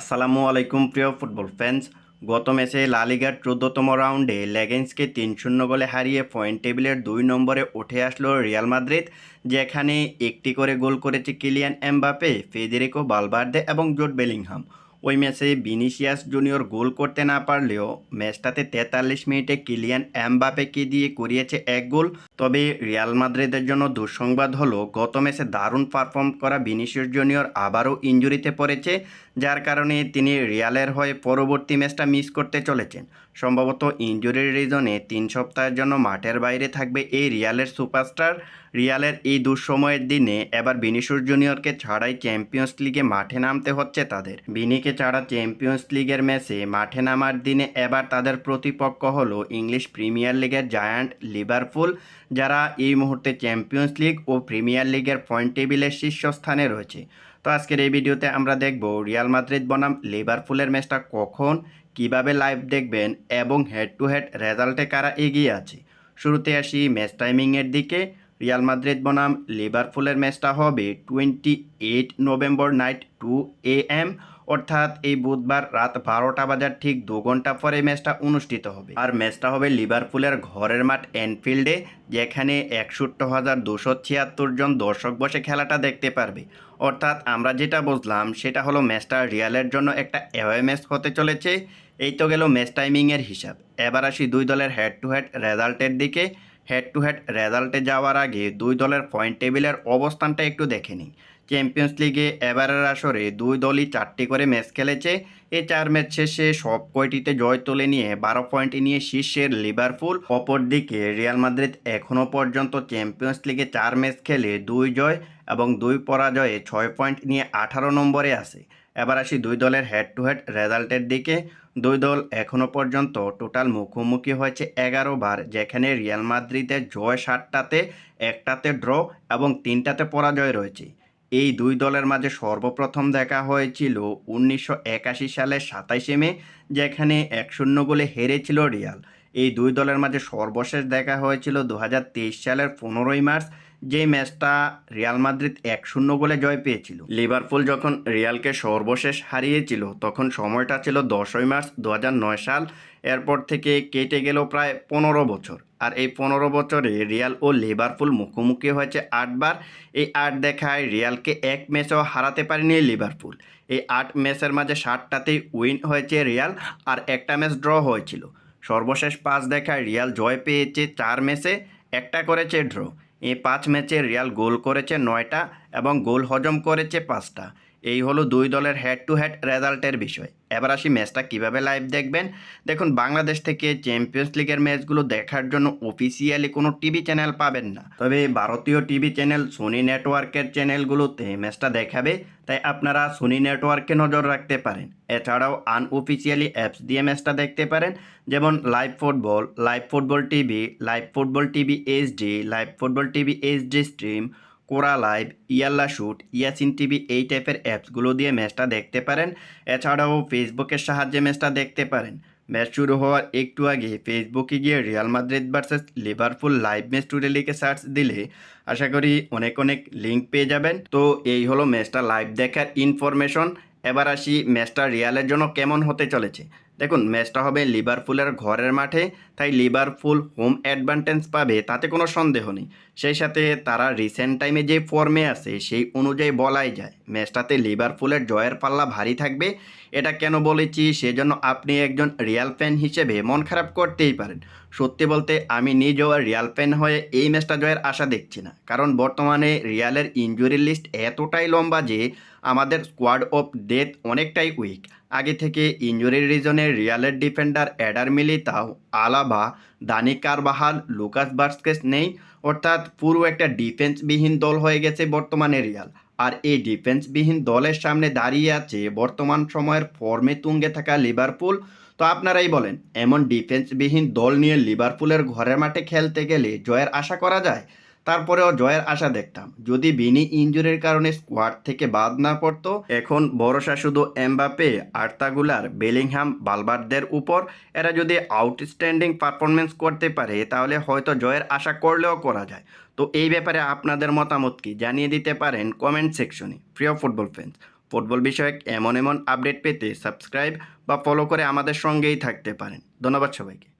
আসসালামু আলাইকুম, প্রিয় ফুটবল ফ্যান্স। গত ম্যাচে লালিগার চোদ্দতম রাউন্ডে লেগেন্সকে তিন শূন্য গোলে হারিয়ে পয়েন্ট টেবিলের দুই নম্বরে উঠে আসলো রিয়াল মাদ্রিদ, যেখানে একটি করে গোল করেছে কিলিয়ান এমবাপে ফেদেরিকো বালবার্দে এবং জোট বেলিংহাম। ওই ম্যাচে বিনিসিয়াস জুনিয়র গোল করতে না পারলেও ম্যাচটাতে তেতাল্লিশ মিনিটে কিলিয়ান এমবাপেকে দিয়ে করিয়েছে এক গোল। তবে রিয়াল মাদ্রিদের জন্য দুঃসংবাদ হলো, গত ম্যাচে দারুণ পারফর্ম করা বিনিসিয়াস জুনিয়র আবারও ইঞ্জুরিতে পড়েছে, যার কারণে তিনি রিয়ালের হয়ে পরবর্তী ম্যাচটা মিস করতে চলেছেন। সম্ভবত ইঞ্জুরির রিজনে তিন সপ্তাহের জন্য মাঠের বাইরে থাকবে এই রিয়ালের সুপারস্টার রিয়ালের এই দুঃসময়ের দিনে এবার বিনিসুর জুনিয়রকে ছাড়াই চ্যাম্পিয়ন্স লিগে মাঠে নামতে হচ্ছে তাদের। বিনিকে ছাড়া চ্যাম্পিয়ন্স লিগের ম্যাচে মাঠে নামার দিনে এবার তাদের প্রতিপক্ষ হলো ইংলিশ প্রিমিয়ার লিগের জায়ান্ট লিভারপুল যারা এই মুহূর্তে চ্যাম্পিয়ন্স লিগ ও প্রিমিয়ার লিগের পয়েন্ট টেবিলের শীর্ষস্থানে রয়েছে। তো আজকের এই ভিডিওতে আমরা দেখব রিয়াল মাদ্রিদ বনাম লিভারপুলের ম্যাচটা কখন, কীভাবে লাইভ দেখবেন এবং হেড টু হেড রেজাল্টে কারা এগিয়ে আছে। শুরুতে আসি ম্যাচ টাইমিংয়ের দিকে। রিয়াল মাদ্রিদ বনাম লিভারপুলের ম্যাচটা হবে twenty eight November night two A M অর্থাৎ এই বুধবার রাত বারোটা বাজার ঠিক দু ঘণ্টা পরে ম্যাচটা অনুষ্ঠিত হবে। আর ম্যাচটা হবে লিভারপুলের ঘরের মাঠ এনফিল্ডে, যেখানে একষট্টি হাজার দুশো ছিয়াত্তর জন দর্শক বসে খেলাটা দেখতে পারবে। অর্থাৎ আমরা যেটা বুঝলাম, সেটা হলো ম্যাচটা রিয়ালের জন্য একটা অ্যাওয়ে ম্যাচ হতে চলেছে। এই তো গেল ম্যাচ টাইমিংয়ের হিসাব। এবার আসি দুই দলের হেড টু হেড রেজাল্টের দিকে। হেড টু হেড রেজাল্টে যাওয়ার আগে দুই দলের পয়েন্ট টেবিলের অবস্থানটা একটু দেখে নিই। চ্যাম্পিয়ন্স লিগে এবারের আসরে দুই দলই চারটি করে ম্যাচ খেলেছে। এ চার ম্যাচ শেষে সব কয়টিতে জয় তুলে নিয়ে বারো পয়েন্ট নিয়ে শীর্ষের লিভারপুল অপরদিকে রিয়াল মাদ্রিদ এখনও পর্যন্ত চ্যাম্পিয়ন্স লিগে চার ম্যাচ খেলে দুই জয় এবং দুই পরাজয়ে ছয় পয়েন্ট নিয়ে আঠারো নম্বরে আছে। এবার আসি দুই দলের হেড টু হেড রেজাল্টের দিকে। দুই দল এখনও পর্যন্ত টোটাল মুখোমুখি হয়েছে এগারো বার, যেখানে রিয়াল মাদ্রিদের জয় ষাটটাতে একটাতে ড্র এবং তিনটাতে পরাজয় রয়েছে। এই দুই দলের মাঝে সর্বপ্রথম দেখা হয়েছিল উনিশশো একাশি সালের সাতাইশে মে, যেখানে এক শূন্য গোলে হেরেছিল রিয়াল। এই দুই দলের মাঝে সর্বশেষ দেখা হয়েছিল দু হাজার তেইশ সালের পনেরোই মার্চ যে ম্যাচটা রিয়াল মাদ্রিদ এক শূন্য গোলে জয় পেয়েছিল। লিভারপুল যখন রিয়ালকে সর্বশেষ হারিয়েছিল, তখন সময়টা ছিল দশই মার্চ দু হাজার নয় সাল। এরপর থেকে কেটে গেল প্রায় পনেরো বছর। আর এই পনেরো বছরে রিয়াল ও লিভারপুল মুখোমুখি হয়েছে আটবার। এই আট দেখায় রিয়ালকে এক ম্যাচও হারাতে পারেনি লিভারপুল। এই আট ম্যাচের মাঝে ষাটটাতেই উইন হয়েছে রিয়াল আর একটা ম্যাচ ড্র হয়েছিল। সর্বশেষ পাঁচ দেখায় রিয়াল জয় পেয়েছে চার ম্যাচে, একটা করেছে ড্র। এই পাঁচ ম্যাচে রিয়াল গোল করেছে নয়টা এবং গোল হজম করেছে পাঁচটা। এই হলো দুই দলের হেড টু হেড রেজাল্টের বিষয়। এবার আসি ম্যাচটা কীভাবে লাইভ দেখবেন? দেখুন, বাংলাদেশ থেকে চ্যাম্পিয়ন্স লিগের ম্যাচগুলো দেখার জন্য অফিসিয়ালি কোনো টিভি চ্যানেল পাবেন না। তবে ভারতীয় টিভি চ্যানেল সোনি নেটওয়ার্কের চ্যানেলগুলোতে ম্যাচটা দেখাবে। তাই আপনারা সোনি নেটওয়ার্কে নজর রাখতে পারেন। এছাড়াও আনঅফিসিয়ালি অ্যাপস দিয়ে ম্যাচটা দেখতে পারেন। যেমন live football live football TV live football TV HD live football TV HD stream Koora live Yalla Shoot Yacine TV এই টাইপের অ্যাপসগুলো দিয়ে ম্যাচটা দেখতে পারেন। এছাড়াও ফেসবুকের সাহায্যে ম্যাচটা দেখতে পারেন। ম্যাচ শুরু হওয়ার একটু আগে ফেসবুকে গিয়ে Real Madrid versus Liverpool live match today লিখে সার্চ দিলে আশা করি অনেক অনেক লিঙ্ক পেয়ে যাবেন। তো এই হলো ম্যাচটা লাইভ দেখার ইনফরমেশন। এবার আসি ম্যাচটা রিয়ালের জন্য কেমন হতে চলেছে। দেখুন ম্যাচটা হবে লিভারপুলের ঘরের মাঠে, তাই লিভারপুল হোম অ্যাডভান্টেজ পাবে, তাতে কোনো সন্দেহ নেই। সেই সাথে তারা রিসেন্ট টাইমে যে ফর্মে আছে, সেই অনুযায়ী বলাই যায়। ম্যাচটাতে লিভারপুলের জয়ের পাল্লা ভারী থাকবে, এটা কেন বলেছি? সেজন্য আপনি একজন রিয়াল ফ্যান হিসেবে মন খারাপ করতেই পারেন। সত্যি বলতে, আমি নিজেও রিয়াল ফ্যান হয়ে এই ম্যাচটা জয়ের আশা দেখছি না। কারণ বর্তমানে রিয়ালের ইঞ্জুরি লিস্ট এতটাই লম্বা যে, আমাদের স্কোয়াড অফ ডেথ অনেকটাই উইক আগে থেকে ইঞ্জুরির রিজনে রিয়ালের defender Eder Militao Alaba Dani Carvajal, Lucas Vazquez নেই। অর্থাৎ পুরো একটা ডিফেন্সবিহীন দল হয়ে গেছে বর্তমানে রিয়াল। আর এই ডিফেন্সবিহীন দলের সামনে দাঁড়িয়ে আছে বর্তমান সময়ের ফর্মে তুঙ্গে থাকা লিভারপুল। তো আপনারাই বলেন, এমন ডিফেন্সবিহীন দল নিয়ে লিভারপুলের ঘরের মাঠে খেলতে গেলে জয়ের আশা করা যায়? তারপরেও জয়ের আশা দেখতাম। যদি বিনি ইঞ্জুরির কারণে স্কোয়াড থেকে বাদ না পড়তো, এখন ভরসা শুধু এমবাপে আর্তাগুলার, বেলিংহাম, বালবারদের উপর। এরা যদি আউটস্ট্যান্ডিং পারফরমেন্স করতে পারে, তাহলে হয়তো জয়ের আশা করলেও করা যায়। তো এই ব্যাপারে আপনাদের মতামত কি? জানিয়ে দিতে পারেন কমেন্ট সেকশনে। প্রিয় ফুটবল ফ্যান্স, ফুটবল বিষয়ক এমন এমন আপডেট পেতে সাবস্ক্রাইব বা ফলো করে আমাদের সঙ্গেই থাকতে পারেন। ধন্যবাদ সবাইকে।